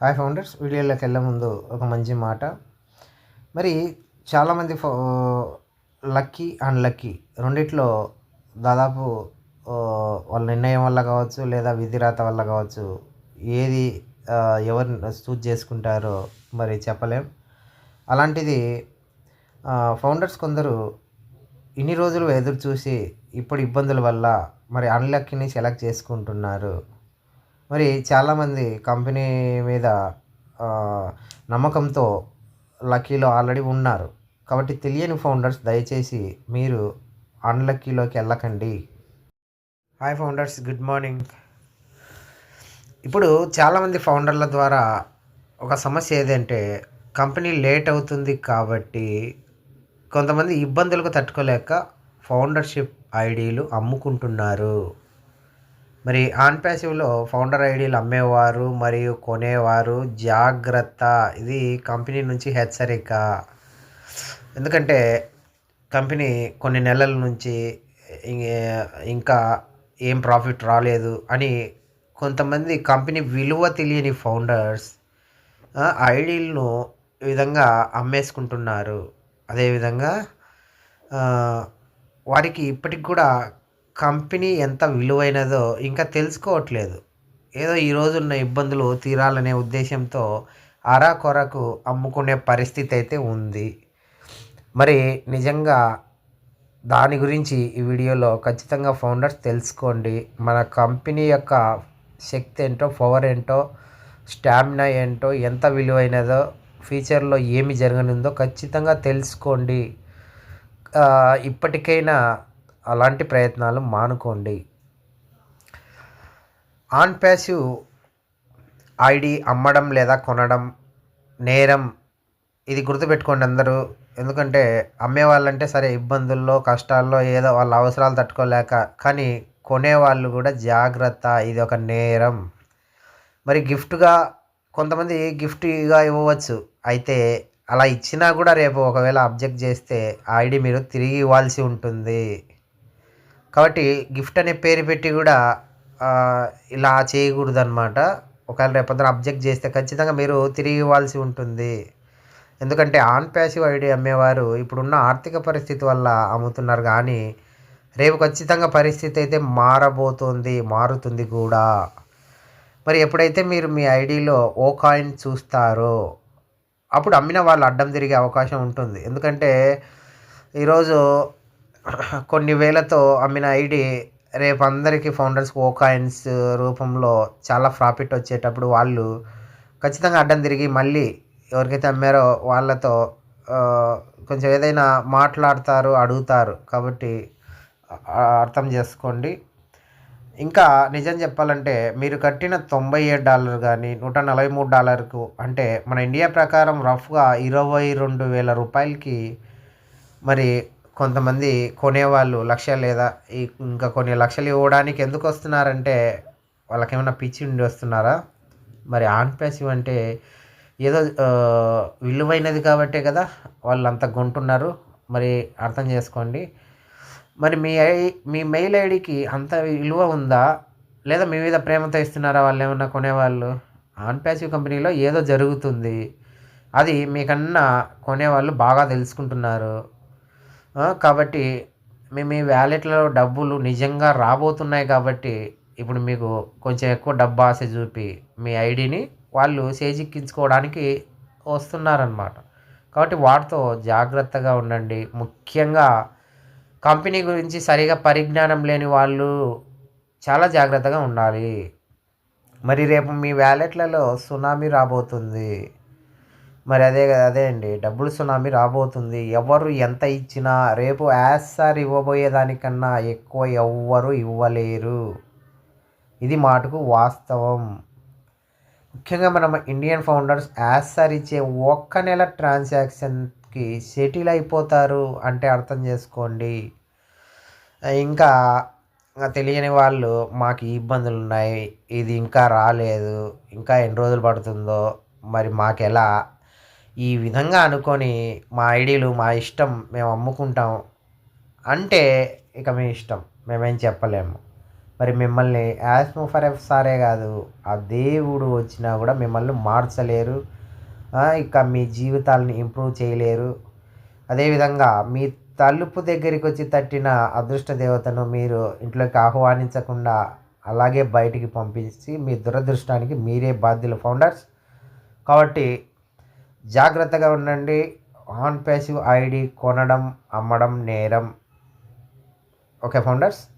Hi founders వీడియోలోకి వెళ్ళే ముందు ఒక మంచి మాట. మరి చాలామంది ఫో లక్కీ అండ్ లక్కీ రెండిట్లో దాదాపు వాళ్ళ నిర్ణయం వల్ల కావచ్చు లేదా విధిరాత వల్ల కావచ్చు ఏది ఎవరు ఎవరిని చూజ్ చేసుకుంటారో మరి చెప్పలేం. అలాంటిది ఫౌండర్స్ కొందరు ఇన్ని రోజులు ఎదురు చూసి ఇప్పుడు ఇబ్బందుల వల్ల మరి అన్లక్కీని సెలెక్ట్ చేసుకుంటున్నారు. మరి చాలామంది కంపెనీ మీద నమ్మకంతో లక్కీలో ఆల్రెడీ ఉన్నారు. కాబట్టి తెలియని ఫౌండర్స్ దయచేసి మీరు అన్లక్కీలోకి వెళ్ళకండి హాయ్ ఫౌండర్స్ గుడ్ మార్నింగ్. ఇప్పుడు చాలామంది ఫౌండర్ల ద్వారా ఒక సమస్య ఏదంటే కంపెనీ లేట్ అవుతుంది కాబట్టి కొంతమంది ఇబ్బందులకు తట్టుకోలేక ఫౌండర్షిప్ ఐడీలు అమ్ముకుంటున్నారు. మరి ఆన్ ప్యాసివ్లో ఫౌండర్ ఐడీలు అమ్మేవారు మరియు కొనేవారు. జాగ్రత్త. ఇది కంపెనీ నుంచి హెచ్చరిక. ఎందుకంటే కంపెనీ కొన్ని నెలల నుంచి ఇంకా ఏం ప్రాఫిట్ రాలేదు అని కొంతమంది కంపెనీ విలువ తెలియని ఫౌండర్స్ ఐడీలను ఈ విధంగా అమ్మేసుకుంటున్నారు. అదేవిధంగా వారికి ఇప్పటికి కూడా కంపెనీ ఎంత విలువైనదో ఇంకా తెలుసుకోవట్లేదు. ఏదో ఈ రోజున్న ఇబ్బందులు తీరాలనే ఉద్దేశంతో అరా కొరకు అమ్ముకునే పరిస్థితి అయితే ఉంది. మరి నిజంగా దాని గురించి ఈ వీడియోలో ఖచ్చితంగా ఫౌండర్స్ తెలుసుకోండి. మన కంపెనీ యొక్క శక్తి ఏంటో పవర్ ఏంటో స్టామినా ఏంటో ఎంత విలువైనదో ఫ్యూచర్లో ఏమి జరగనుందో ఖచ్చితంగా తెలుసుకోండి. ఇప్పటికైనా అలాంటి ప్రయత్నాలు మానుకోండి. ఆన్ ప్యాసివ్ ఐడి అమ్మడం లేదా కొనడం నేరం ఇది గుర్తుపెట్టుకోండి అందరూ. ఎందుకంటే అమ్మేవాళ్ళంటే సరే ఇబ్బందుల్లో కష్టాల్లో ఏదో వాళ్ళ అవసరాలు తట్టుకోలేక కానీ కొనేవాళ్ళు కూడా జాగ్రత్త ఇది ఒక నేరం. మరి గిఫ్ట్గా కొంతమంది గిఫ్ట్గా ఇవ్వవచ్చు. అయితే అలా ఇచ్చినా కూడా రేపు ఒకవేళ అబ్జెక్ట్ చేస్తే ఆ ఐడి మీరు తిరిగి ఇవ్వాల్సి ఉంటుంది. కాబట్టి గిఫ్ట్ అనే పేరు పెట్టి కూడా ఇలా చేయకూడదు అనమాట ఒకవేళ రేపొద్దున అబ్జెక్ట్ చేస్తే ఖచ్చితంగా మీరు తిరిగి ఇవ్వాల్సి ఉంటుంది. ఎందుకంటే ఆన్ ప్యాసివ్ ఐడి అమ్మేవారు ఇప్పుడున్న ఆర్థిక పరిస్థితి వల్ల అమ్ముతున్నారు కానీ రేపు ఖచ్చితంగా పరిస్థితి అయితే మారబోతుంది మారుతుంది కూడా. మరి ఎప్పుడైతే మీరు మీ ఐడిలో ఓ కాయిన్ చూస్తారో అప్పుడు అమ్మిన వాళ్ళు అడ్డం తిరిగే అవకాశం ఉంటుంది. ఎందుకంటే ఈరోజు కొన్ని వేలతో అమ్మిన ఐడి రేపు అందరికీ ఫౌండర్స్ ఓ కాయిన్స్ రూపంలో చాలా ప్రాఫిట్ వచ్చేటప్పుడు వాళ్ళు ఖచ్చితంగా అడ్డం తిరిగి మళ్ళీ ఎవరికైతే అమ్మారో వాళ్ళతో కొంచెం ఏదైనా మాట్లాడతారు అడుగుతారు కాబట్టి అర్థం చేసుకోండి. ఇంకా నిజం చెప్పాలంటే మీరు కట్టిన తొంభై ఏడు డాలర్ కానీ నూట నలభై మూడు డాలర్కు అంటే మన ఇండియా ప్రకారం రఫ్గా ఇరవై రెండు వేల రూపాయలకి మరి కొంతమంది కొనేవాళ్ళు లక్ష లేదా ఇంకా కొన్ని లక్షలు ఇవ్వడానికి ఎందుకు వస్తున్నారంటే వాళ్ళకి ఏమైనా పిచ్చి ఉండి వస్తున్నారా? మరి ఆన్ ప్యాసివ్ అంటే ఏదో విలువైనది కాబట్టే కదా వాళ్ళు అంత కొంటున్నారు. మరి అర్థం చేసుకోండి. మరి మీ ఐ మీ మెయిల్ ఐడికి అంత విలువ ఉందా? లేదా మీ మీద ప్రేమతో ఇస్తున్నారా వాళ్ళు ఏమన్నా కొనేవాళ్ళు? ఆన్ ప్యాసివ్ కంపెనీలో ఏదో జరుగుతుంది. అది మీకన్నా కొనేవాళ్ళు బాగా తెలుసుకుంటున్నారు. కాబట్టి మీ మీ వ్యాలెట్లో డబ్బులు నిజంగా రాబోతున్నాయి కాబట్టి ఇప్పుడు మీకు కొంచెం ఎక్కువ డబ్బు ఆశ చూపి మీ ఐడిని వాళ్ళు చేజిక్కించుకోవడానికి వస్తున్నారనమాట కాబట్టి వాటితో జాగ్రత్తగా ఉండండి. ముఖ్యంగా కంపెనీ గురించి సరిగా పరిజ్ఞానం లేని వాళ్ళు చాలా జాగ్రత్తగా ఉండాలి. మరి రేపు మీ వ్యాలెట్లలో సునామీ రాబోతుంది. మరి అదే కదా అదే అండి. డబ్బులు సునామీ రాబోతుంది. ఎవరు ఎంత ఇచ్చినా రేపు యాసార్ ఇవ్వబోయేదానికన్నా ఎక్కువ ఎవ్వరు ఇవ్వలేరు. ఇది మాటకు వాస్తవం. ముఖ్యంగా మనం ఇండియన్ ఫౌండర్స్ యాసార్ ఇచ్చే ఒక్క నెల ట్రాన్సాక్షన్కి సెటిల్ అయిపోతారు అంటే అర్థం చేసుకోండి. ఇంకా ఇంకా తెలియని వాళ్ళు మాకు ఈ ఇబ్బందులు ఉన్నాయి. ఇది ఇంకా రాలేదు. ఇంకా ఎన్ని రోజులు పడుతుందో. మరి మాకెలా ఈ విధంగా అనుకొని మా ఐడీలు మా ఇష్టం మేము అమ్ముకుంటాం అంటే ఇక మీ ఇష్టం. మేమేం చెప్పలేము. మరి మిమ్మల్ని యాస్మో ఫర్ ఎఫ్ సారే కాదు ఆ దేవుడు వచ్చినా కూడా మిమ్మల్ని మార్చలేరు. ఇక మీ జీవితాలని ఇంప్రూవ్ చేయలేరు. అదేవిధంగా మీ తలుపు దగ్గరికి వచ్చి తట్టిన అదృష్ట దేవతను మీరు ఇంట్లోకి ఆహ్వానించకుండా అలాగే బయటికి పంపించి మీ దురదృష్టానికి మీరే బాధ్యులు ఫౌండర్స్. కాబట్టి జాగ్రత్తగా ఉండండి. ఆన్ ప్యాసివ్ ఐడి కొనడం అమ్మడం నేరం. Okay founders?